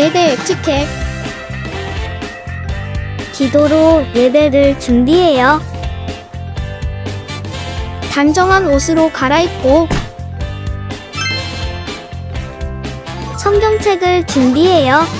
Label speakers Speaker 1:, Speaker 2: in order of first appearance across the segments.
Speaker 1: 예배 에티켓 기도로 예배를 준비해요. 단정한 옷으로 갈아입고 성경책을 준비해요.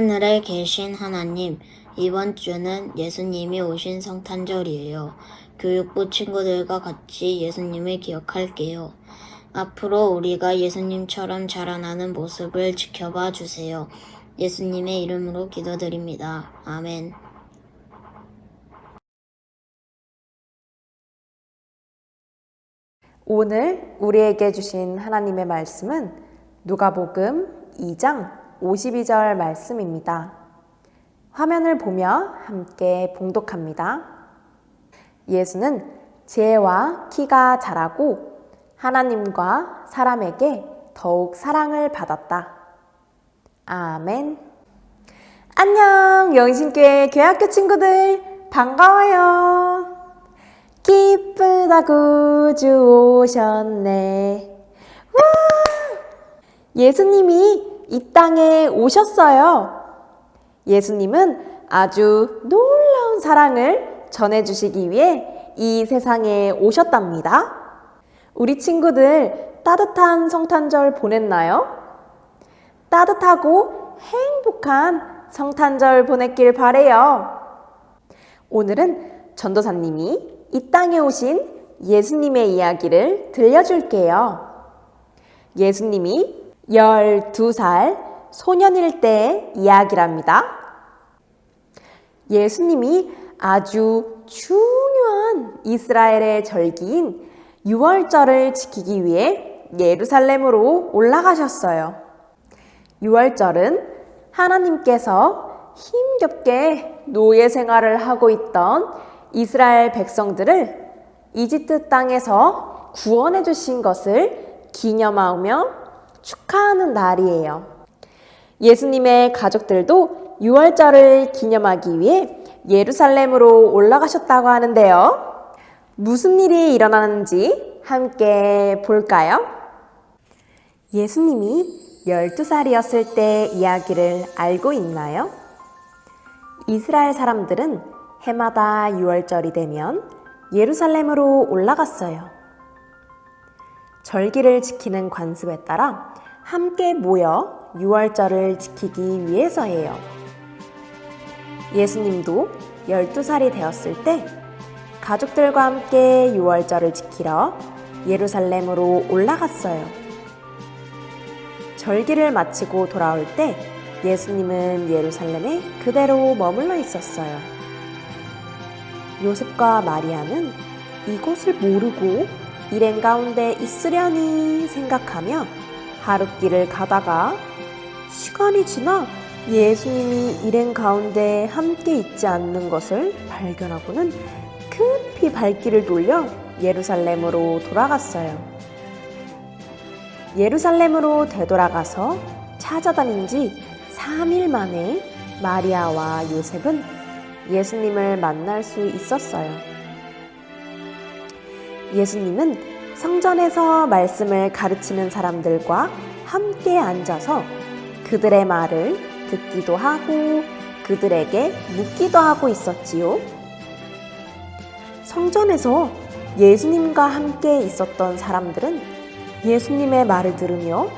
Speaker 2: 하늘에 계신 하나님, 이번 주는 예수님이 오신 성탄절이에요. 교육부 친구들과 같이 예수님을 기억할게요. 앞으로 우리가 예수님처럼 자라나는 모습을 지켜봐 주세요. 예수님의 이름으로 기도드립니다. 아멘.
Speaker 3: 오늘 우리에게 주신 하나님의 말씀은 누가복음 2장 52절 말씀입니다. 화면을 보며 함께 봉독합니다. 예수는 지혜와 키가 자라고 하나님과 사람에게 더욱 사랑을 받았다. 아멘. 안녕, 영신교회 교학교 친구들. 반가워요. 기쁘다고 주 오셨네. 와! 예수님이 이 땅에 오셨어요. 예수님은 아주 놀라운 사랑을 전해주시기 위해 이 세상에 오셨답니다. 우리 친구들 따뜻한 성탄절 보냈나요? 따뜻하고 행복한 성탄절 보냈길 바래요. 오늘은 전도사님이 이 땅에 오신 예수님의 이야기를 들려줄게요. 예수님이 12살 소년일 때의 이야기랍니다. 예수님이 아주 중요한 이스라엘의 절기인 유월절을 지키기 위해 예루살렘으로 올라가셨어요. 유월절은 하나님께서 힘겹게 노예 생활을 하고 있던 이스라엘 백성들을 이집트 땅에서 구원해 주신 것을 기념하며 축하하는 날이에요. 예수님의 가족들도 유월절을 기념하기 위해 예루살렘으로 올라가셨다고 하는데요. 무슨 일이 일어나는지 함께 볼까요? 예수님이 12살이었을 때 이야기를 알고 있나요? 이스라엘 사람들은 해마다 유월절이 되면 예루살렘으로 올라갔어요. 절기를 지키는 관습에 따라 함께 모여 유월절을 지키기 위해서예요. 예수님도 12살이 되었을 때 가족들과 함께 유월절을 지키러 예루살렘으로 올라갔어요. 절기를 마치고 돌아올 때 예수님은 예루살렘에 그대로 머물러 있었어요. 요셉과 마리아는 이곳을 모르고 일행 가운데 있으려니 생각하며 하룻길을 가다가 시간이 지나 예수님이 일행 가운데 함께 있지 않는 것을 발견하고는 급히 발길을 돌려 예루살렘으로 돌아갔어요. 예루살렘으로 되돌아가서 찾아다닌 지 3일 만에 마리아와 요셉은 예수님을 만날 수 있었어요. 예수님은 성전에서 말씀을 가르치는 사람들과 함께 앉아서 그들의 말을 듣기도 하고 그들에게 묻기도 하고 있었지요. 성전에서 예수님과 함께 있었던 사람들은 예수님의 말을 들으며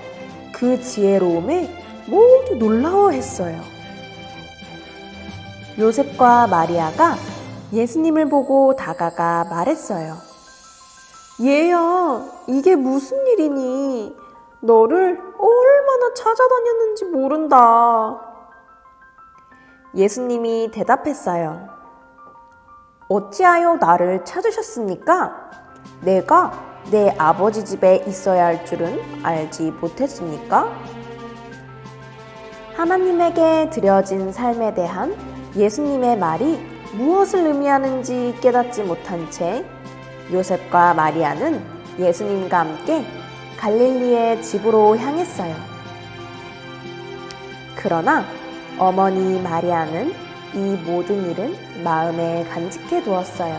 Speaker 3: 그 지혜로움에 모두 놀라워했어요. 요셉과 마리아가 예수님을 보고 다가가 말했어요. 얘야, 이게 무슨 일이니? 너를 얼마나 찾아다녔는지 모른다. 예수님이 대답했어요. 어찌하여 나를 찾으셨습니까? 내가 내 아버지 집에 있어야 할 줄은 알지 못했습니까? 하나님에게 드려진 삶에 대한 예수님의 말이 무엇을 의미하는지 깨닫지 못한 채 요셉과 마리아는 예수님과 함께 갈릴리의 집으로 향했어요. 그러나 어머니 마리아는 이 모든 일은 마음에 간직해 두었어요.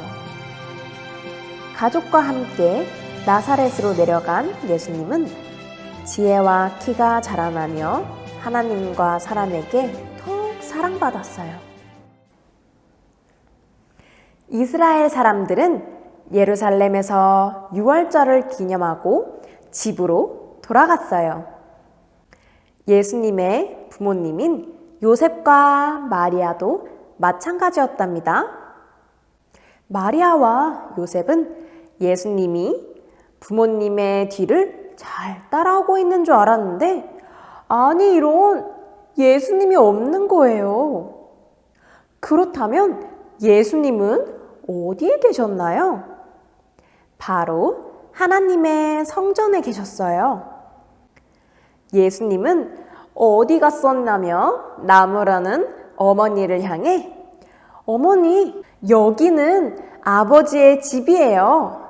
Speaker 3: 가족과 함께 나사렛으로 내려간 예수님은 지혜와 키가 자라나며 하나님과 사람에게 더욱 사랑받았어요. 이스라엘 사람들은 예루살렘에서 유월절을 기념하고 집으로 돌아갔어요. 예수님의 부모님인 요셉과 마리아도 마찬가지였답니다. 마리아와 요셉은 예수님이 부모님의 뒤를 잘 따라오고 있는 줄 알았는데, 아니, 이런 예수님이 없는 거예요. 그렇다면 예수님은 어디에 계셨나요? 바로 하나님의 성전에 계셨어요. 예수님은 어디 갔었냐며 나무라는 어머니를 향해 어머니, 여기는 아버지의 집이에요.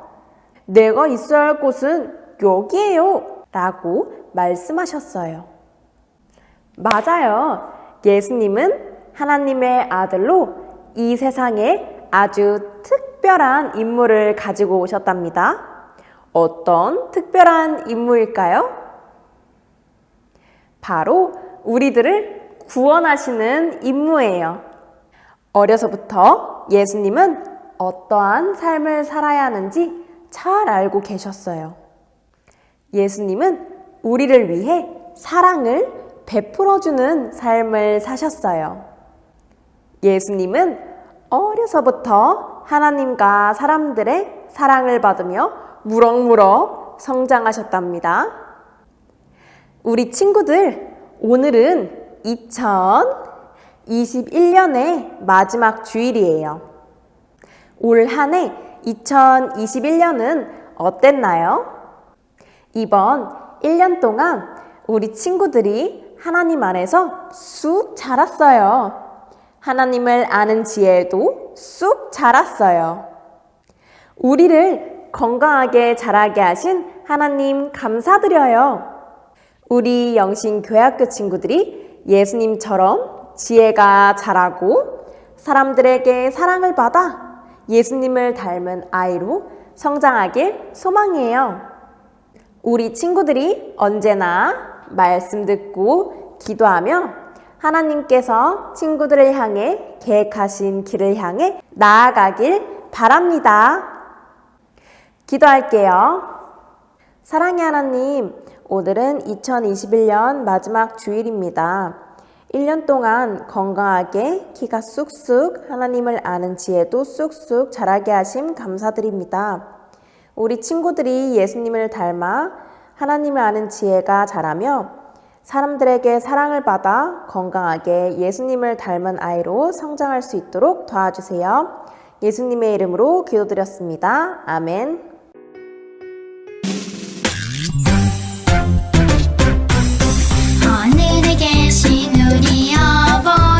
Speaker 3: 내가 있어야 할 곳은 여기에요. 라고 말씀하셨어요. 맞아요. 예수님은 하나님의 아들로 이 세상에 아주 특별한 임무를 가지고 오셨답니다. 어떤 특별한 임무일까요? 바로 우리들을 구원하시는 임무예요. 어려서부터 예수님은 어떠한 삶을 살아야 하는지 잘 알고 계셨어요. 예수님은 우리를 위해 사랑을 베풀어주는 삶을 사셨어요. 예수님은 어려서부터 하나님과 사람들의 사랑을 받으며 무럭무럭 성장하셨답니다. 우리 친구들, 오늘은 2021년의 마지막 주일이에요. 올 한 해 2021년은 어땠나요? 이번 1년 동안 우리 친구들이 하나님 안에서 쑥 자랐어요. 하나님을 아는 지혜도 쑥 자랐어요. 우리를 건강하게 자라게 하신 하나님 감사드려요. 우리 영신교회학교 친구들이 예수님처럼 지혜가 자라고 사람들에게 사랑을 받아 예수님을 닮은 아이로 성장하길 소망해요. 우리 친구들이 언제나 말씀 듣고 기도하며 하나님께서 친구들을 향해 계획하신 길을 향해 나아가길 바랍니다. 기도할게요. 사랑의 하나님, 오늘은 2021년 마지막 주일입니다. 1년 동안 건강하게 키가 쑥쑥 하나님을 아는 지혜도 쑥쑥 자라게 하심 감사드립니다. 우리 친구들이 예수님을 닮아 하나님을 아는 지혜가 자라며 사람들에게 사랑을 받아 건강하게 예수님을 닮은 아이로 성장할 수 있도록 도와주세요. 예수님의 이름으로 기도드렸습니다. 아멘. 하늘에 계신 우리 아버